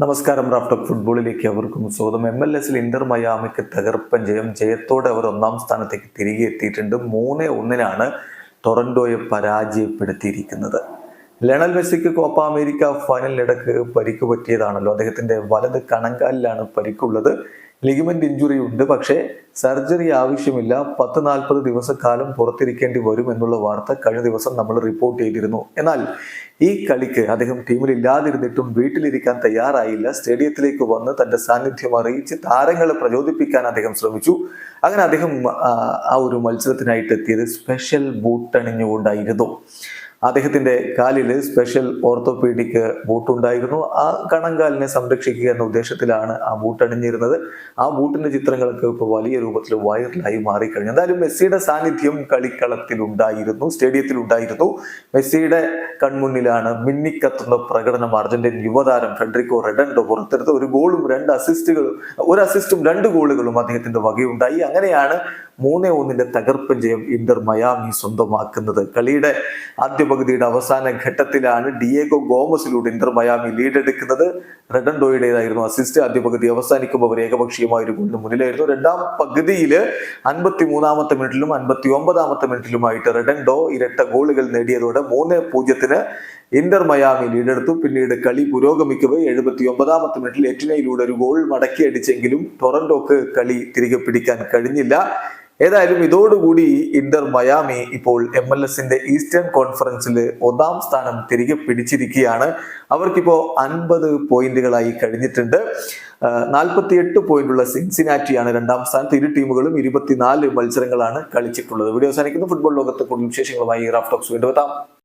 നമസ്കാരം റാഫ്റ്റോക്ക് ഫുട്ബോളിലേക്ക് അവർക്കും സ്വാഗതം. എം എൽ എസിൽ ഇന്റർ മയാമിക്ക് തകർപ്പൻ ജയം ജയത്തോടെ അവർ ഒന്നാം സ്ഥാനത്തേക്ക് തിരികെ എത്തിയിട്ടുണ്ട്. മൂന്ന് ഒന്നിനാണ് ടൊറന്റോയെ പരാജയപ്പെടുത്തിയിരിക്കുന്നത്. ലണൽ മെസ്സിക്ക് കോപ്പ അമേരിക്ക ഫൈനലിനിടക്ക് പരിക്ക് പറ്റിയതാണല്ലോ. അദ്ദേഹത്തിന്റെ വലത് കണങ്കാലിലാണ് പരിക്കുള്ളത്. ലിഗമെന്റ് ഇഞ്ചുറി ഉണ്ട്. പക്ഷേ സർജറി ആവശ്യമില്ല. പത്ത് നാൽപ്പത് ദിവസക്കാലം പുറത്തിരിക്കേണ്ടി വരും എന്നുള്ള വാർത്ത കഴിഞ്ഞ ദിവസം നമ്മൾ റിപ്പോർട്ട് ചെയ്തിരുന്നു. എന്നാൽ ഈ കളിക്ക് അദ്ദേഹം ടീമിൽ ഇല്ലാതിരുന്നിട്ടും വീട്ടിലിരിക്കാൻ തയ്യാറായില്ല. സ്റ്റേഡിയത്തിലേക്ക് വന്ന് തന്റെ സാന്നിധ്യം അറിയിച്ച് താരങ്ങളെ പ്രചോദിപ്പിക്കാൻ അദ്ദേഹം ശ്രമിച്ചു. അങ്ങനെ അദ്ദേഹം ആ, ഒരു മത്സരത്തിനായിട്ട് എത്തിയത് സ്പെഷ്യൽ ബൂട്ട് അണിഞ്ഞുകൊണ്ടായിരുന്നു. അദ്ദേഹത്തിന്റെ കാലിൽ സ്പെഷ്യൽ ഓർത്തോപീഡിക് ബൂട്ടുണ്ടായിരുന്നു. ആ കണങ്കാലിനെ സംരക്ഷിക്കുക എന്ന ഉദ്ദേശത്തിലാണ് ആ ബൂട്ട് അണിഞ്ഞിരുന്നത്. ആ ബൂട്ടിന്റെ ചിത്രങ്ങളൊക്കെ ഇപ്പോൾ വലിയ രൂപത്തിൽ വൈറലായി മാറിക്കഴിഞ്ഞു. എന്തായാലും മെസ്സിയുടെ സാന്നിധ്യം സ്റ്റേഡിയത്തിൽ ഉണ്ടായിരുന്നു മെസ്സിയുടെ കൺമുന്നിലാണ് മിന്നിക്കത്തുന്ന പ്രകടനം അർജന്റീൻ യുവതാരം ഫെഡറിക്കോ റെഡൻഡോ പുറത്തെടുത്ത് ഒരു ഗോളും രണ്ട് അസിസ്റ്റുകളും ഒരു അസിസ്റ്റും രണ്ട് ഗോളുകളും അദ്ദേഹത്തിന്റെ വകയുണ്ടായി. അങ്ങനെയാണ് മൂന്നേ ഒന്നിന്റെ തകർപ്പൻ ജയം ഇന്റർ മയാമി സ്വന്തമാക്കുന്നത്. കളിയുടെ ആദ്യ പകുതിയുടെ അവസാന ഘട്ടത്തിലാണ് ഡിയേഗോ ഗോമസിലൂടെ ഇന്റർ മയാമി ലീഡ് എടുക്കുന്നത് റെഡൻഡോയുടേതായിരുന്നു അസിസ്റ്റ് ആദ്യ പകുതി അവസാനിക്കുമ്പോൾ അവർ ഏകപക്ഷീയമായ ഒരു ഗോളിന് മുന്നിലായിരുന്നു. രണ്ടാം പകുതിയിൽ അൻപത്തി മൂന്നാമത്തെ മിനിറ്റിലും അൻപത്തി ഒമ്പതാമത്തെ മിനിറ്റിലുമായിട്ട് റെഡൻഡോ ഇരട്ട ഗോളുകൾ നേടിയതോടെ മൂന്ന് പൂജ്യത്തിന് ഇന്റർ മയാമി ലീഡെടുത്തു. പിന്നീട് കളി പുരോഗമിക്കവേ എഴുപത്തി ഒമ്പതാമത്തെ മിനിറ്റിൽ എറ്റിനയിലൂടെ ഒരു ഗോൾ മടക്കി അടിച്ചെങ്കിലും ടൊറന്റോക്ക് കളി തിരികെ പിടിക്കാൻ കഴിഞ്ഞില്ല. ഏതായാലും ഇതോടുകൂടി ഇന്റർ മയാമി ഇപ്പോൾ എം എൽ എസിന്റെ ഈസ്റ്റേൺ കോൺഫറൻസിൽ ഒന്നാം സ്ഥാനം തിരികെ പിടിച്ചിരിക്കുകയാണ്. അവർക്കിപ്പോ അൻപത് പോയിന്റുകളായി കഴിഞ്ഞിട്ടുണ്ട്. നാൽപ്പത്തിയെട്ട് പോയിന്റുള്ള സിൻസിനാറ്റിയാണ് രണ്ടാം സ്ഥാനത്ത്. ഇരു ടീമുകളും ഇരുപത്തിനാല് മത്സരങ്ങളാണ് കളിച്ചിട്ടുള്ളത്. വീഡിയോ അവസാനിക്കുന്നു. ഫുട്ബോൾ ലോകത്ത് കൂടുതൽ വിശേഷങ്ങളുമായി റാഫ്റ്റോക്സ് വീണ്ടും എത്താം.